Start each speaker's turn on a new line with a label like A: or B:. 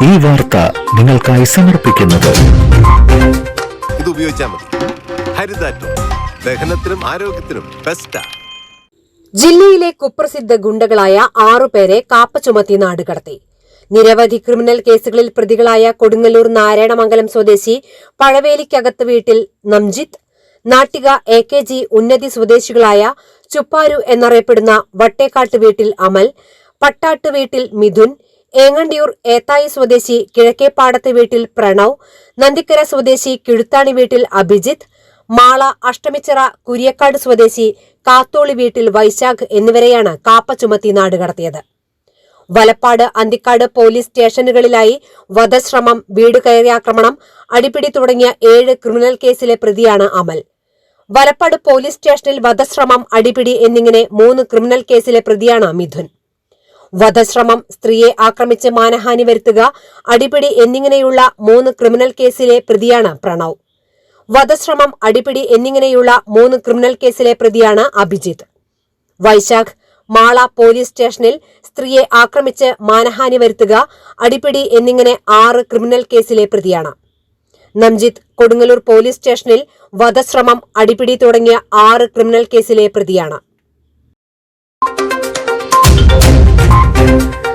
A: ഈ വാർത്ത നിങ്ങൾക്കായി സമർപ്പിക്കുന്നത്.
B: ഇത് ഉപയോഗിച്ചാൽ മതി. ഹരിതാറ്റോ. ദഹനത്തിനും ആരോഗ്യത്തിനും ബെസ്റ്റാ
C: ജില്ലയിലെ കുപ്രസിദ്ധ ഗുണ്ടകളായ ആറുപേരെ കാപ്പ ചുമത്തി നാടുകടത്തി നിരവധി ക്രിമിനൽ കേസുകളിൽ പ്രതികളായ കൊടുങ്ങല്ലൂർ നാരായണമംഗലം സ്വദേശി പഴവേലിക്കകത്ത് വീട്ടിൽ Namjith Nattika A K G ഉന്നതി സ്വദേശികളായ ചുപ്പാരു എന്നറിയപ്പെടുന്ന വട്ടേക്കാട്ട് വീട്ടിൽ അമൽ പട്ടാട്ട് വീട്ടിൽ മിഥുൻ ഏങ്ങണ്ടിയൂർ ഏത്തായി സ്വദേശി കിഴക്കേപ്പാടത്ത് വീട്ടിൽ പ്രണവ് നന്ദിക്കര സ്വദേശി കിഴുത്താണി വീട്ടിൽ അഭിജിത്ത് മാള അഷ്ടമിച്ചിറ കുരിയക്കാട് സ്വദേശി കാത്തോളി വീട്ടിൽ വൈശാഖ് എന്നിവരെയാണ് കാപ്പ ചുമത്തി നാടുകടത്തിയത് വലപ്പാട് അന്തിക്കാട് പോലീസ് സ്റ്റേഷനുകളിലായി വധശ്രമം വീട് കയറിയാക്രമണം അടിപിടി തുടങ്ങിയ ഏഴ് ക്രിമിനൽ കേസിലെ പ്രതിയാണ് അമൽ. വലപ്പാട് പോലീസ് സ്റ്റേഷനിൽ വധശ്രമം അടിപിടി എന്നിങ്ങനെ മൂന്ന് ക്രിമിനൽ കേസിലെ പ്രതിയാണ് മിഥുൻ. വധശ്രമം സ്ത്രീയെ ആക്രമിച്ച് മാനഹാനി വരുത്തുക അടിപിടി എന്നിങ്ങനെയുള്ള മൂന്ന് ക്രിമിനൽ കേസിലെ പ്രതിയാണ് പ്രണവ്. വധശ്രമം അടിപിടി എന്നിങ്ങനെയുള്ള മൂന്ന് ക്രിമിനൽ കേസിലെ പ്രതിയാണ് അഭിജിത്ത്. വൈശാഖ് മാള പോലീസ് സ്റ്റേഷനിൽ സ്ത്രീയെ ആക്രമിച്ച് മാനഹാനി വരുത്തുക അടിപിടി എന്നിങ്ങനെ ആറ് ക്രിമിനൽ കേസിലെ പ്രതിയാണ്. നംജിത്ത് കൊടുങ്ങല്ലൂർ പോലീസ് സ്റ്റേഷനിൽ വധശ്രമം അടിപിടി തുടങ്ങിയ ആറ് ക്രിമിനൽ കേസിലെ പ്രതിയാണ്.